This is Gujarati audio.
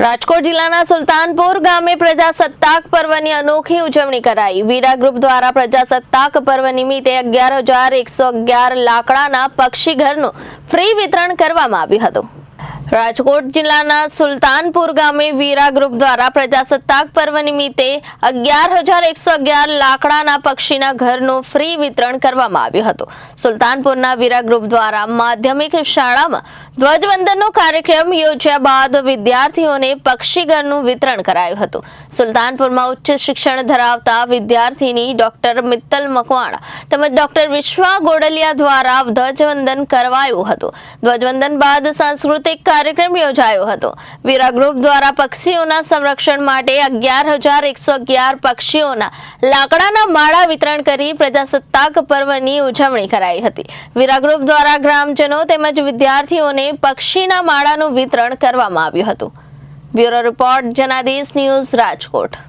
રાજકોટ જિલ્લાના સુલતાનપુર ગામે પ્રજાસત્તાક પર્વની અનોખી ઉજવણી કરાઈ. વીરા ગ્રુપ દ્વારા પ્રજાસત્તાક પર્વ નિમિત્તે અગિયાર હજાર એકસો અગિયાર લાકડાના પક્ષી ઘરનું ફ્રી વિતરણ કરવામાં આવ્યું હતું. રાજકોટ જિલ્લાના સુલતાનપુર ગામે વીરા ગ્રુપ દ્વારા પ્રજાસત્તાક પર્વ નિમિત્તે અગિયાર હજાર એકસો અગિયાર લાકડાના પક્ષીના ઘરનું ફ્રી વિતરણ કરવામાં આવ્યું હતું. સુલતાનપુરના વીરા ગ્રુપ દ્વારા માધ્યમિક શાળામાં ધ્વજવંદનનો કાર્યક્રમ યોજ્યા બાદ વિદ્યાર્થીઓને પક્ષી ઘરનું વિતરણ કરાયું હતું. સુલતાનપુરમાં ઉચ્ચ શિક્ષણ ધરાવતા વિદ્યાર્થીની ડોક્ટર મિત્તલ મકવાણા તેમજ ડોક્ટર વિશ્વા ગોડલિયા દ્વારા ધ્વજવંદન કરવાયું હતું. ધ્વજવંદન બાદ સાંસ્કૃતિક કાર્યક્રમ યોજાયો હતો. વીરા ગ્રુપ દ્વારા પક્ષીઓના સંરક્ષણ માટે અગિયાર હજાર એકસો અગિયાર પક્ષીઓના લાકડાના માળા વિતરણ કરી પ્રજાસત્તાક પર્વની ઉજવણી કરાઈ હતી. વીરા ગ્રુપ દ્વારા ગ્રામજનો તેમજ વિદ્યાર્થીઓને પક્ષીના માળાનું વિતરણ કરવામાં આવ્યું હતું. Bureau report Janadesh news Rajkot.